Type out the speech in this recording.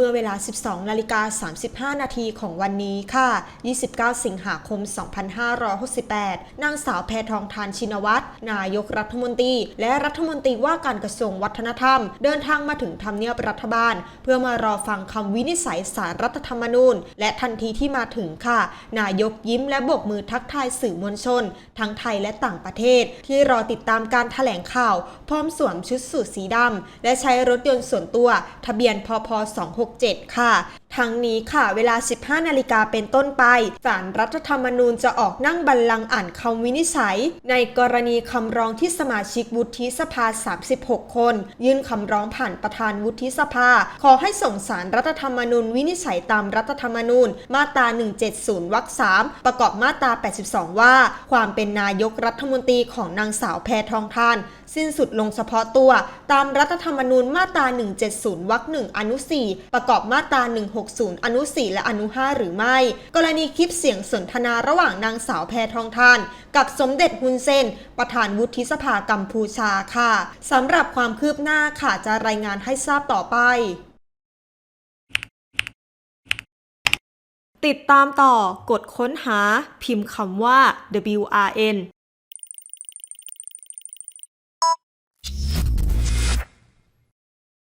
เมื่อเวลา 12 นาฬิกา 35 นาทีของวันนี้ค่ะ 29 สิงหาคม 2568 นางสาวแพทองทานชินวัตร นายกรัฐมนตรี และรัฐมนตรีว่าการกระทรวงวัฒนธรรม เดินทางมาถึงทำเนียบรัฐบาล เพื่อมารอฟังคำวินิจฉัยสารรัฐธรรมนูญ และทันทีที่มาถึงค่ะ นายกยิ้มและโบกมือทักทายสื่อมวลชน ทั้งไทยและต่างประเทศ ที่รอติดตามการถแถลงข่าว พร้อมสวมชุดสูทสีดำและใช้รถยนต์ส่วนตัว ทะเบียนพพ26 267 ค่ะ ทั้งนี้ค่ะ เวลา 15 นาฬิกาเป็นต้นไปศาลรรัฐธรรมนูญจะออกนั่งบัลลังก์อ่านคำวินิจฉัย ในกรณีคำร้องที่สมาชิกวุฒิสภา 36 คน ยื่นคำร้องผ่านประธานวุฒิสภา ขอให้ส่งสารรัฐธรรมนูญวินิจฉัยตามรัฐธรรมนูญ มาตรา 170 วรรค 3 ประกอบมาตรา 82 ว่า ความเป็นนายกรัฐมนตรีของนางสาวแพทองทานสิ้นสุดลงเฉพาะตัว ตามรัฐธรรมนูญมาตรา 170 วรรค1อนุ 4 ประกอบมาตรา 160 อนุ 4 และอนุ 5 หรือไม่ กรณีคลิปเสียงสนทนาระหว่างนางสาวแพทองทาน กับสมเด็จฮุนเซน ประธานวุฒิสภากัมพูชาค่ะสำหรับความคืบหน้าค่ะจะรายงานให้ทราบต่อไปติดตามต่อกดค้นหาพิมพ์คำว่า WRN